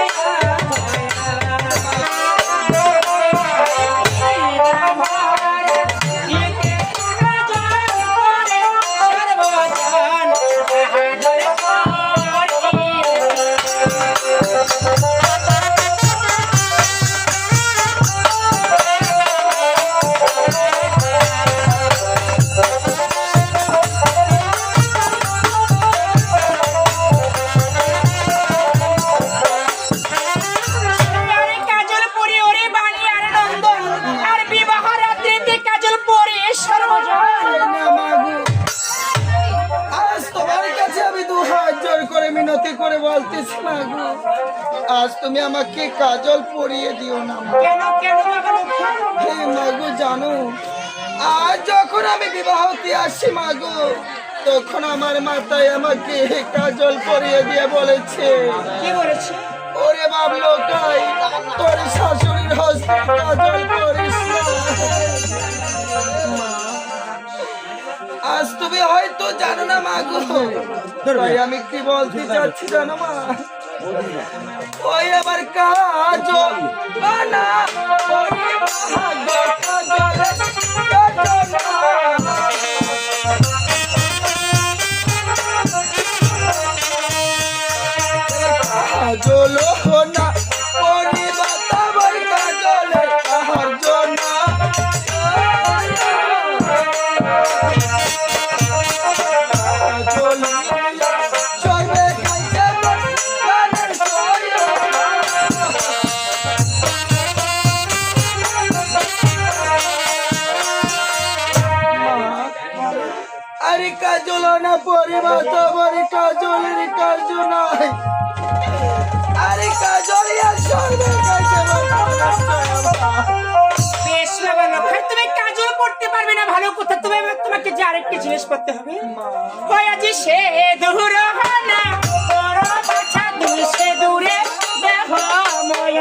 আরে তুমি আমাকে কাজল পরিয়ে দিও না? হে মাগো জানো আজ যখন আমি বিবাহতে আসি মাগো তখন আমার মাথায় আমাকে কাজল পরিয়ে দিয়ে বলেছে কি বলেছে? ওরে বাপ লোকাই তোর শাশুড়ির হস্তে কাজল করিস আজ তুমি হয়তো জানো না মাগো তাই আমি কি বলতে চাচ্ছি জানো মা? ওই আবার কাজল না ওরে ভাগো কাজল কাজল না পরিবার তোমার কাজলের কাজ নাই আরে কাজল আর সর্বে কাছে বেশ বাবা তুমি কাজল পড়তে পারবে না ভালো কথা। তুমি তোমাকে যে আরেকটি জিনিস করতে হবে। আজি সে দূর না বড় বাছা দুই সে দূরে দেহ ময়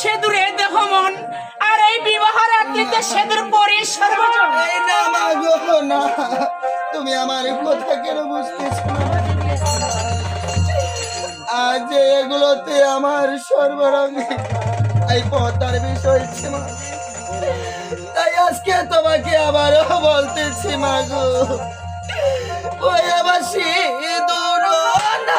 সেদুরে দেহ মন, আর এই বিবাহ রাত্রিতে সেদুর পরে সর্বজন। তুমি আমার কথা কেন বুঝতেছো আজ এগুলোতে আমার সর্বরঙ্গে এই পতার বিষয় ছে মা তাই আজকে তোমাকে আবারও বলতেছি মাগো ওই আবার সিঁদুর না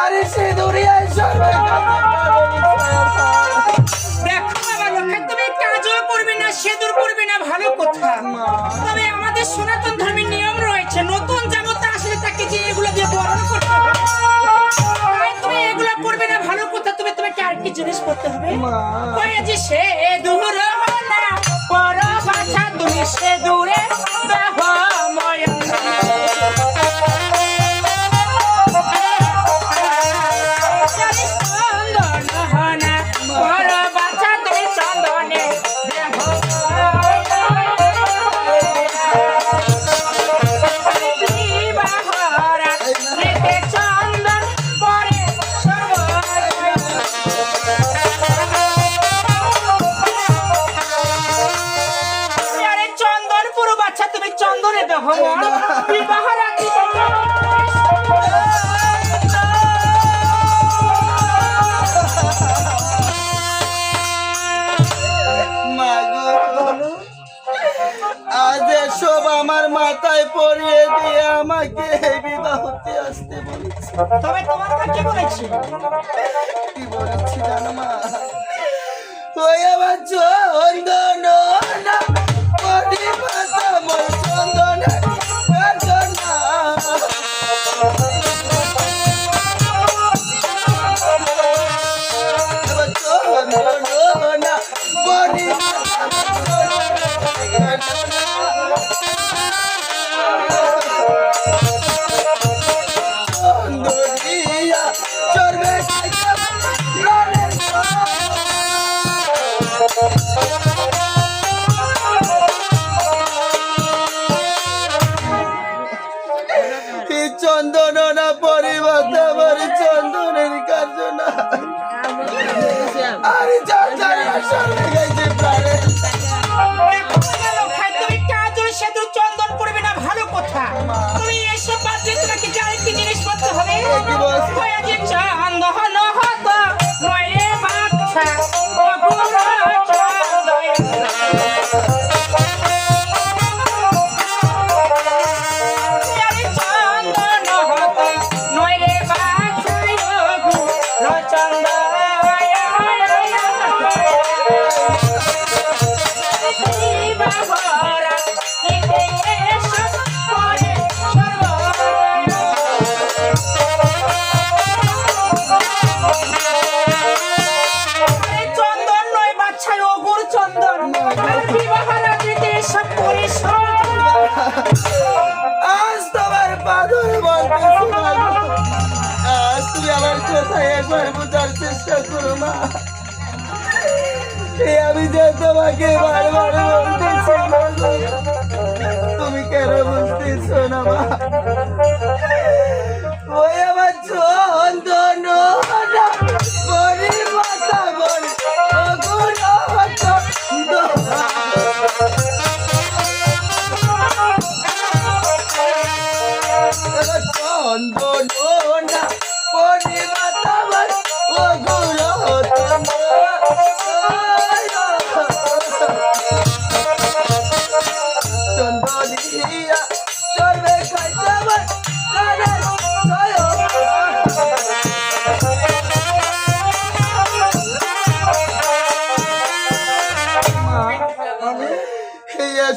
আরে সিঁদুরিয়ায় সর্বে কাকে দেখো বাবা লক্ষ্মী তুমি কাজল করবে না সেদুর করবে না ভালো কথা। তবে আমাদের সনাতন ধর্মের নিয়ম রয়েছে নতুন জামতা আসলে তাকে যে এগুলো দিয়ে বরণ করতে হবে। তুমি এগুলো করবে না ভালো কথা তুমি তোমাকে আর কি জিনিস করতে হবে। যে সে দূর না বাছা তুমি সে দূরে আমার মাথায় পরিয়ে দিয়ে আমাকে বিবাহতে আসতে বলেছে। তবে তোমার কি বলেছি? কি বলেছি জানো মা? ওই আমার জিনিসপত্র একবার চেষ্টা করো মা। আমি যে তোমাকে বলতেছি তুমি কেন বুঝতেছো না মা?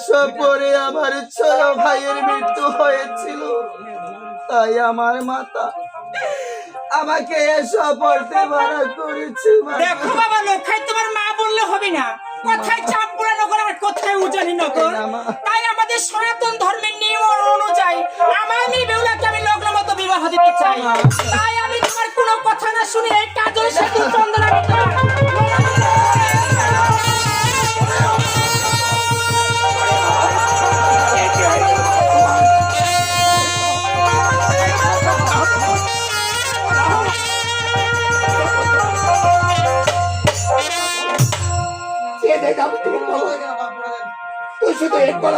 এসব পরে আমার ছোট ভাইয়ের মৃত্যু হয়েছিল। তাই আমার মাতা আমাকে এসব পড়তে মানা করেছে দেখো বাবা লোখাই তোমার মা বললে হবে না। কোথায় চাঁদপুরা নগর আর কোথায় উজানি নগর? তাই আমাদের সনাতন ধর্মের নিয়ম অনুযায়ী আমার মেয়ে বেউলাকে আমি লগ্ন মতো বিবাহ দিতে চাই। তাই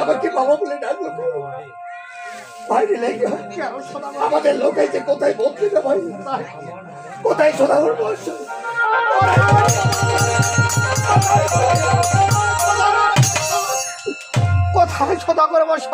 আমাকে বাবা বলে ডাকলো। বাইরে লেগে আমাদের লোক যে কোথায় না ভাই কোথায় সোনাগর বর্ষ কোথায় সোনাগর বর্ষ